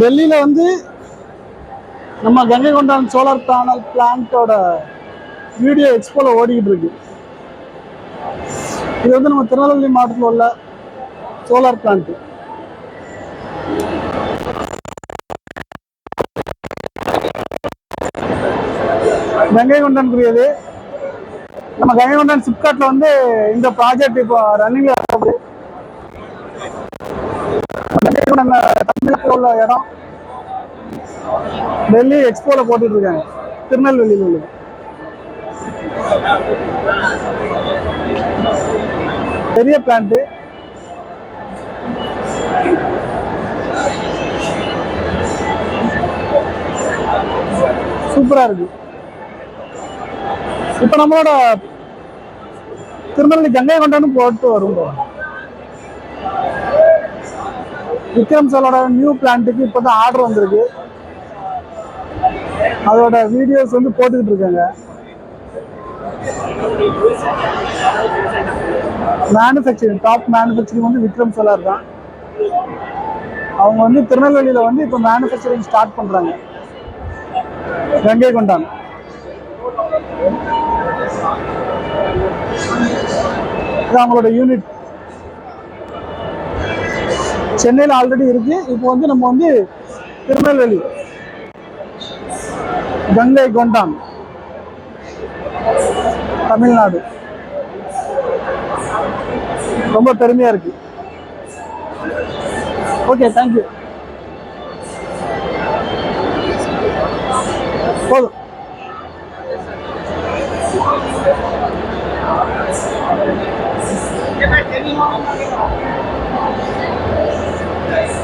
டெல்லியில் வந்து நம்ம கங்கை கொண்டான் சோலார் பேனல் பிளான்ட்டோட வீடியோ எக்ஸ்போல ஓடிக்கிட்டு இருக்கு. இது வந்து நம்ம திருநெல்வேலி மாவட்டத்தில் உள்ள சோலார் பிளான்ட்டு கங்கை கொண்டான்குரியது நம்ம கங்கை கொண்டான் சிப்காட்டில் வந்து இந்த ப்ராஜெக்ட் இப்போ ரன்னிங்கில் இருக்குது. இப்போ நம்ம தமிழ்நாட்டில் உள்ள இடம்? டெல்லி எக்ஸ்போல போட்டுட்டு இருக்காங்க திருநெல்வேலியில் உள்ளது பெரிய பிளான்ட்டு சூப்பரா இருக்கு. இப்ப நம்மளோட திருநெல்வேலி கங்கை கொண்டான்னு போட்டு வரும் விக்ரம் சாரோட நியூ பிளான்ட்டுக்கு இப்போ தான் ஆர்டர் வந்திருக்கு. அதோட வீடியோஸ் வந்து போட்டுக்கிட்டு இருக்காங்க. மேனுஃபேக்சரிங் டாப் மேனுஃபேக்சரிங் வந்து விக்ரம் சோலார் தான். அவங்க வந்து திருநெல்வேலியில் வந்து இப்போ மேனுஃபேக்சரிங் ஸ்டார்ட் பண்ணுறாங்க கங்கை கொண்டான் இது அவங்களோட யூனிட் சென்னையில் ஆல்ரெடி இருக்கு. இப்போ வந்து நம்ம வந்து திருநெல்வேலி கங்கை கொண்டான் தமிழ்நாடு. ரொம்ப பெருமையா இருக்கு. ஓகே தேங்க்யூ போதும் Thank you. guys.